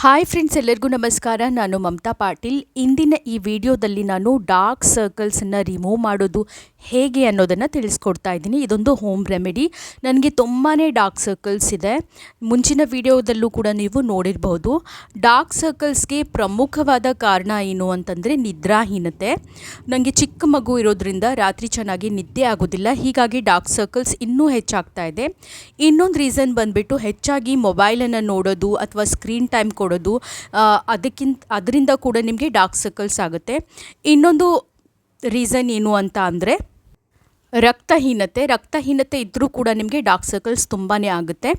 Hi friends ಎಲ್ಲರಿಗೂ ನಮಸ್ಕಾರ. ನಾನು ಮಮತಾ ಪಾಟೀಲ್. ಇಂದಿನ ಈ ವಿಡಿಯೋದಲ್ಲಿ ನಾನು ಡಾರ್ಕ್ ಸರ್ಕಲ್ಸನ್ನು ರಿಮೂವ್ ಮಾಡೋದು ಹೇಗೆ ಅನ್ನೋದನ್ನು ತಿಳಿಸ್ಕೊಡ್ತಾ ಇದ್ದೀನಿ. ಇದೊಂದು ಹೋಮ್ ರೆಮಿಡಿ ನನಗೆ ತುಂಬಾ ಡಾರ್ಕ್ ಸರ್ಕಲ್ಸ್ ಇದೆ. ಮುಂಚಿನ ವಿಡಿಯೋದಲ್ಲೂ ಕೂಡ ನೀವು ನೋಡಿರ್ಬೋದು. ಡಾರ್ಕ್ ಸರ್ಕಲ್ಸ್ಗೆ ಪ್ರಮುಖವಾದ ಕಾರಣ ಏನು ಅಂತಂದರೆ ನಿದ್ರಾಹೀನತೆ. ನನಗೆ ಚಿಕ್ಕ ಮಗು ಇರೋದ್ರಿಂದ ರಾತ್ರಿ ಚೆನ್ನಾಗಿ ನಿದ್ದೆ ಆಗೋದಿಲ್ಲ. ಹೀಗಾಗಿ ಡಾರ್ಕ್ ಸರ್ಕಲ್ಸ್ ಇನ್ನೂ ಹೆಚ್ಚಾಗ್ತಾ ಇದೆ. ಇನ್ನೊಂದು ರೀಸನ್ ಬಂದುಬಿಟ್ಟು ಹೆಚ್ಚಾಗಿ ಮೊಬೈಲನ್ನು ನೋಡೋದು ಅಥವಾ ಸ್ಕ್ರೀನ್ ಟೈಮ್ ಕೊಡೋದು ಅದಕ್ಕಿಂತ, ಅದರಿಂದ ಕೂಡ ನಿಮಗೆ ಡಾರ್ಕ್ ಸರ್ಕಲ್ಸ್ ಆಗುತ್ತೆ. ಇನ್ನೊಂದು ರೀಸನ್ ಏನು ಅಂತ ಅಂದರೆ, ರಕ್ತಹೀನತೆ ರಕ್ತಹೀನತೆ ಇದ್ದರೂ ಕೂಡ ನಿಮಗೆ ಡಾರ್ಕ್ ಸರ್ಕಲ್ಸ್ ತುಂಬಾ ಆಗುತ್ತೆ.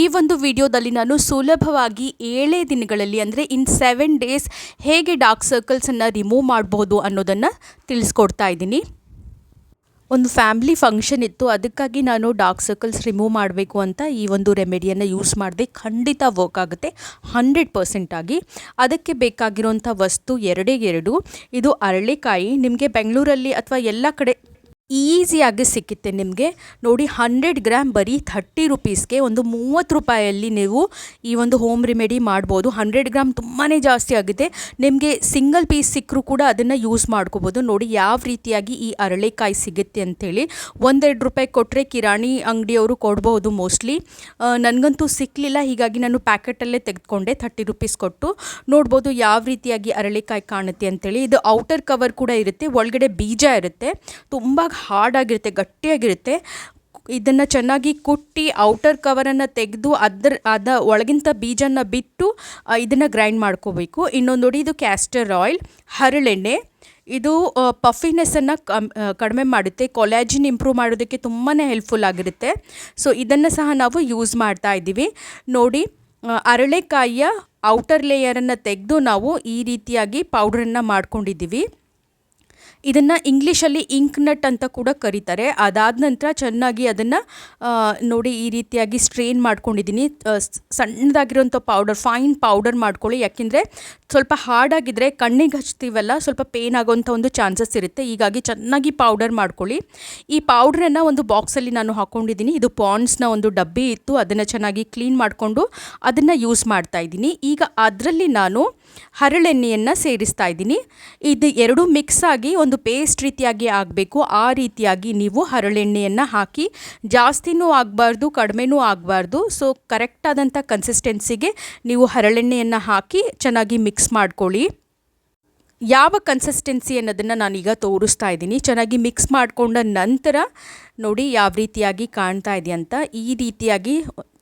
ಈ ಒಂದು ವಿಡಿಯೋದಲ್ಲಿ ನಾನು ಸುಲಭವಾಗಿ ಏಳೇ ದಿನಗಳಲ್ಲಿ ಅಂದರೆ ಇನ್ ಸೆವೆನ್ ಡೇಸ್ ಹೇಗೆ ಡಾರ್ಕ್ ಸರ್ಕಲ್ಸನ್ನು ರಿಮೂವ್ ಮಾಡ್ಬೋದು ಅನ್ನೋದನ್ನು ತಿಳಿಸ್ಕೊಡ್ತಾ ಇದ್ದೀನಿ. ಒಂದು ಫ್ಯಾಮ್ಲಿ ಫಂಕ್ಷನ್ ಇತ್ತು. ಅದಕ್ಕಾಗಿ ನಾನು ಡಾರ್ಕ್ ಸರ್ಕಲ್ಸ್ ರಿಮೂವ್ ಮಾಡಬೇಕು ಅಂತ ಈ ಒಂದು ರೆಮಿಡಿಯನ್ನು ಯೂಸ್ ಮಾಡಿದೆ. ಖಂಡಿತ ವರ್ಕ್ ಆಗುತ್ತೆ. ಹಂಡ್ರೆಡ್ ಪರ್ಸೆಂಟಾಗಿ ಅದಕ್ಕೆ ಬೇಕಾಗಿರುವಂಥ ವಸ್ತು ಎರಡೇ ಎರಡು. ಇದು ಅರಳೆಕಾಯಿ. ನಿಮಗೆ ಬೆಂಗಳೂರಲ್ಲಿ ಅಥವಾ ಎಲ್ಲ ಕಡೆ ಈಸಿಯಾಗಿ ಸಿಕ್ಕುತ್ತೆ ನಿಮಗೆ. ನೋಡಿ ಹಂಡ್ರೆಡ್ ಗ್ರಾಮ್ ಬರೀ ಥರ್ಟಿ ರುಪೀಸ್ಗೆ ಒಂದು ಮೂವತ್ತು ರೂಪಾಯಲ್ಲಿ ನೀವು ಈ ಒಂದು ಹೋಮ್ ರೆಮಿಡಿ ಮಾಡ್ಬೋದು. ಹಂಡ್ರೆಡ್ ಗ್ರಾಮ್ ತುಂಬಾ ಜಾಸ್ತಿ ಆಗುತ್ತೆ ನಿಮಗೆ ಸಿಂಗಲ್ ಪೀಸ್ ಸಿಕ್ಕರೂ ಕೂಡ ಅದನ್ನು ಯೂಸ್ ಮಾಡ್ಕೋಬೋದು. ನೋಡಿ, ಯಾವ ರೀತಿಯಾಗಿ ಈ ಅರಳೆಕಾಯಿ ಸಿಗುತ್ತೆ ಅಂಥೇಳಿ ಒಂದೆರಡು ರೂಪಾಯಿ ಕೊಟ್ಟರೆ ಕಿರಾಣಿ ಅಂಗಡಿಯವರು ಕೊಡ್ಬೋದು ಮೋಸ್ಟ್ಲಿ ನನಗಂತೂ ಸಿಕ್ಕಲಿಲ್ಲ ಹೀಗಾಗಿ ನಾನು ಪ್ಯಾಕೆಟಲ್ಲೇ ತೆಗೆದುಕೊಂಡೆ ಥರ್ಟಿ ರುಪೀಸ್ ಕೊಟ್ಟು. ನೋಡ್ಬೋದು ಯಾವ ರೀತಿಯಾಗಿ ಅರಳೆಕಾಯಿ ಕಾಣುತ್ತೆ ಅಂಥೇಳಿ ಇದು ಔಟರ್ ಕವರ್ ಕೂಡ ಇರುತ್ತೆ, ಒಳಗಡೆ ಬೀಜ ಇರುತ್ತೆ. ತುಂಬ ಹಾರ್ಡಾಗಿರುತ್ತೆ ಗಟ್ಟಿಯಾಗಿರುತ್ತೆ. ಇದನ್ನು ಚೆನ್ನಾಗಿ ಕುಟ್ಟಿ ಔಟರ್ ಕವರನ್ನು ತೆಗೆದು ಅದ್ರ, ಅದ ಒಳಗಿಂತ ಬೀಜನ ಬಿಟ್ಟು ಇದನ್ನು ಗ್ರೈಂಡ್ ಮಾಡ್ಕೋಬೇಕು. ಇನ್ನೊಂದು ನೋಡಿ, ಇದು ಕ್ಯಾಸ್ಟರ್ ಆಯಿಲ್ ಹರಳೆಣ್ಣೆ. ಇದು ಪಫಿನೆಸ್ಸನ್ನು ಕಡಿಮೆ ಮಾಡುತ್ತೆ. ಕೊಲ್ಯಾಜಿನ್ ಇಂಪ್ರೂವ್ ಮಾಡೋದಕ್ಕೆ ತುಂಬಾ ಹೆಲ್ಪ್ಫುಲ್ ಆಗಿರುತ್ತೆ. ಸೊ ಇದನ್ನು ಸಹ ನಾವು ಯೂಸ್ ಮಾಡ್ತಾ ಇದ್ದೀವಿ. ನೋಡಿ ಅರಳೆಕಾಯಿಯ ಔಟರ್ ಲೇಯರನ್ನು ತೆಗೆದು ನಾವು ಈ ರೀತಿಯಾಗಿ ಪೌಡ್ರನ್ನು ಮಾಡ್ಕೊಂಡಿದ್ದೀವಿ. ಇದನ್ನು ಇಂಗ್ಲೀಷಲ್ಲಿ ಇಂಕ್ ನಟ್ ಅಂತ ಕೂಡ ಕರೀತಾರೆ. ಅದಾದ ನಂತರ ಚೆನ್ನಾಗಿ ಅದನ್ನು ನೋಡಿ ಈ ರೀತಿಯಾಗಿ ಸ್ಟ್ರೇನ್ ಮಾಡ್ಕೊಂಡಿದ್ದೀನಿ. ಸಣ್ಣದಾಗಿರೋಂಥ ಪೌಡರ್, ಫೈನ್ ಪೌಡರ್ ಮಾಡ್ಕೊಳ್ಳಿ. ಯಾಕೆಂದರೆ ಸ್ವಲ್ಪ ಹಾರ್ಡಾಗಿದ್ದರೆ ಕಣ್ಣಿಗೆ ಹಚ್ತೀವಲ್ಲ, ಸ್ವಲ್ಪ ಪೇನ್ ಆಗೋವಂಥ ಒಂದು ಚಾನ್ಸಸ್ ಇರುತ್ತೆ. ಹೀಗಾಗಿ ಚೆನ್ನಾಗಿ ಪೌಡರ್ ಮಾಡ್ಕೊಳ್ಳಿ. ಈ ಪೌಡ್ರನ್ನು ಒಂದು ಬಾಕ್ಸಲ್ಲಿ ನಾನು ಹಾಕ್ಕೊಂಡಿದ್ದೀನಿ ಇದು ಪಾಂಡ್ಸ್ನ ಒಂದು ಡಬ್ಬಿ ಇತ್ತು. ಅದನ್ನು ಚೆನ್ನಾಗಿ ಕ್ಲೀನ್ ಮಾಡಿಕೊಂಡು ಅದನ್ನು ಯೂಸ್ ಮಾಡ್ತಾ ಇದ್ದೀನಿ. ಈಗ ಅದರಲ್ಲಿ ನಾನು ಹರಳೆಣ್ಣೆಯನ್ನು ಸೇರಿಸ್ತಾ ಇದ್ದೀನಿ. ಇದು ಎರಡು ಮಿಕ್ಸ್ ಆಗಿ ಒಂದು ಪೇಸ್ಟ್ ರೀತಿಯಾಗಿ ಆಗಬೇಕು. ಆ ರೀತಿಯಾಗಿ ನೀವು ಹರಳೆಣ್ಣೆಯನ್ನು ಹಾಕಿ, ಜಾಸ್ತಿನೂ ಆಗಬಾರ್ದು, ಕಡಿಮೆನೂ ಆಗಬಾರ್ದು. ಸೊ ಕರೆಕ್ಟಾದಂಥ ಕನ್ಸಿಸ್ಟೆನ್ಸಿಗೆ ನೀವು ಹರಳೆಣ್ಣೆಯನ್ನು ಹಾಕಿ ಚೆನ್ನಾಗಿ ಮಿಕ್ಸ್ ಮಾಡ್ಕೊಳ್ಳಿ. ಯಾವ ಕನ್ಸಿಸ್ಟೆನ್ಸಿ ಅನ್ನೋದನ್ನು ನಾನೀಗ ತೋರಿಸ್ತಾ ಇದ್ದೀನಿ. ಚೆನ್ನಾಗಿ ಮಿಕ್ಸ್ ಮಾಡಿಕೊಂಡ ನಂತರ ನೋಡಿ ಯಾವ ರೀತಿಯಾಗಿ ಕಾಣ್ತಾ ಇದೆ ಅಂತ. ಈ ರೀತಿಯಾಗಿ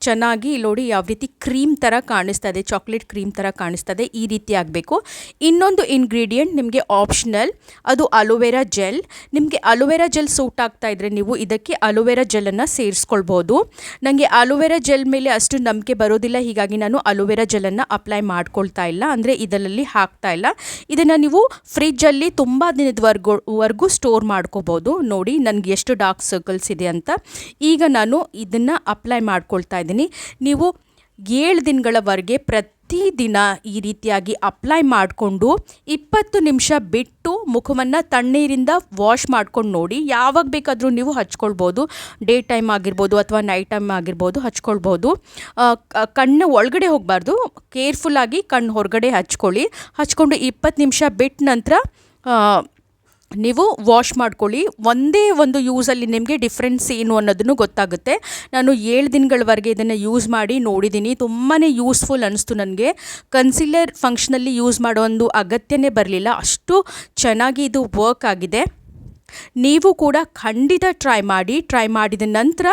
ಚೆನ್ನಾಗಿ ನೋಡಿ ಯಾವ ರೀತಿ ಕ್ರೀಮ್ ಥರ ಕಾಣಿಸ್ತಾ ಇದೆ ಚಾಕ್ಲೇಟ್ ಕ್ರೀಮ್ ಥರ ಕಾಣಿಸ್ತಾ ಇದೆ ಈ ರೀತಿ ಆಗಬೇಕು. ಇನ್ನೊಂದು ಇಂಗ್ರೀಡಿಯೆಂಟ್ ನಿಮಗೆ ಆಪ್ಷನಲ್ ಅದು ಅಲೋವೆರಾ ಜೆಲ್. ನಿಮಗೆ ಅಲೋವೆರಾ ಜೆಲ್ ಸೂಟ್ ಆಗ್ತಾ ಇದ್ದರೆ ನೀವು ಇದಕ್ಕೆ ಅಲೋವೆರಾ ಜೆಲನ್ನು ಸೇರಿಸ್ಕೊಳ್ಬೋದು. ನನಗೆ ಅಲೋವೆರಾ ಜೆಲ್ ಮೇಲೆ ಅಷ್ಟು ನಂಬಿಕೆ ಬರೋದಿಲ್ಲ, ಹೀಗಾಗಿ ನಾನು ಅಲೋವೆರಾ ಜೆಲನ್ನು ಅಪ್ಲೈ ಮಾಡ್ಕೊಳ್ತಾ ಇಲ್ಲ, ಅಂದರೆ ಇದರಲ್ಲಿ ಹಾಕ್ತಾ ಇಲ್ಲ. ಇದನ್ನು ನೀವು ಫ್ರಿಜ್ಜಲ್ಲಿ ತುಂಬ ದಿನದವರೆಗೂ ವರೆಗೂ ಸ್ಟೋರ್ ಮಾಡ್ಕೋಬೋದು. ನೋಡಿ, ನನಗೆ ಎಷ್ಟು ಡಾರ್ಕ್ ಸರ್ಕಲ್ಸ್ ಇದೆ ಅಂತ. ಈಗ ನಾನು ಇದನ್ನು ಅಪ್ಲೈ ಮಾಡ್ಕೊಳ್ತಾ ಇದ್ದೀನಿ. ನೀವು ಏಳು ದಿನಗಳವರೆಗೆ ಪ್ರತಿದಿನ ಈ ರೀತಿಯಾಗಿ ಅಪ್ಲೈ ಮಾಡಿಕೊಂಡು ಇಪ್ಪತ್ತು ನಿಮಿಷ ಬಿಟ್ಟು ಮುಖವನ್ನು ತಣ್ಣೀರಿಂದ ವಾಶ್ ಮಾಡ್ಕೊಂಡು ನೋಡಿ. ಯಾವಾಗ ಬೇಕಾದರೂ ನೀವು ಹಚ್ಕೊಳ್ಬೋದು. ಡೇ ಟೈಮ್ ಆಗಿರ್ಬೋದು ಅಥವಾ ನೈಟ್ ಟೈಮ್ ಆಗಿರ್ಬೋದು ಹಚ್ಕೊಳ್ಬೋದು. ಕಣ್ಣು ಒಳಗಡೆ ಹೋಗಬಾರ್ದು. ಕೇರ್ಫುಲ್ಲಾಗಿ ಕಣ್ಣು ಹೊರಗಡೆ ಹಚ್ಕೊಳ್ಳಿ. ಹಚ್ಕೊಂಡು ಇಪ್ಪತ್ತು ನಿಮಿಷ ಬಿಟ್ಟ ನಂತರ ನೀವು ವಾಶ್ ಮಾಡ್ಕೊಳ್ಳಿ. ಒಂದೇ ಒಂದು ಯೂಸಲ್ಲಿ ನಿಮಗೆ ಡಿಫ್ರೆನ್ಸ್ ಏನು ಅನ್ನೋದನ್ನು ಗೊತ್ತಾಗುತ್ತೆ. ನಾನು ಏಳು ದಿನಗಳವರೆಗೆ ಇದನ್ನು ಯೂಸ್ ಮಾಡಿ ನೋಡಿದ್ದೀನಿ. ತುಂಬಾ ಯೂಸ್ಫುಲ್ ಅನ್ನಿಸ್ತು ನನಗೆ. ಕನ್ಸಿಲರ್ ಫಂಕ್ಷನಲ್ಲಿ ಯೂಸ್ ಮಾಡೋ ಒಂದು ಅಗತ್ಯನೇ ಬರಲಿಲ್ಲ. ಅಷ್ಟು ಚೆನ್ನಾಗಿ ಇದು ವರ್ಕ್ ಆಗಿದೆ. ನೀವು ಕೂಡ ಖಂಡಿತ ಟ್ರೈ ಮಾಡಿ ಟ್ರೈ ಮಾಡಿದ ನಂತರ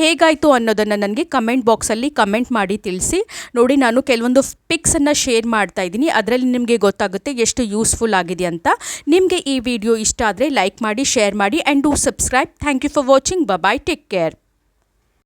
ಹೇಗಾಯಿತು ಅನ್ನೋದನ್ನು ನನಗೆ ಕಮೆಂಟ್ ಬಾಕ್ಸಲ್ಲಿ ಕಮೆಂಟ್ ಮಾಡಿ ತಿಳಿಸಿ. ನೋಡಿ, ನಾನು ಕೆಲವೊಂದು ಪಿಕ್ಸನ್ನು ಶೇರ್ ಮಾಡ್ತಾ ಇದ್ದೀನಿ. ಅದರಲ್ಲಿ ನಿಮಗೆ ಗೊತ್ತಾಗುತ್ತೆ ಎಷ್ಟು ಯೂಸ್ಫುಲ್ ಆಗಿದೆ ಅಂತ. ನಿಮಗೆ ಈ ವಿಡಿಯೋ ಇಷ್ಟ ಆದರೆ ಲೈಕ್ ಮಾಡಿ ಶೇರ್ ಮಾಡಿ and do subscribe thank you for watching bye take care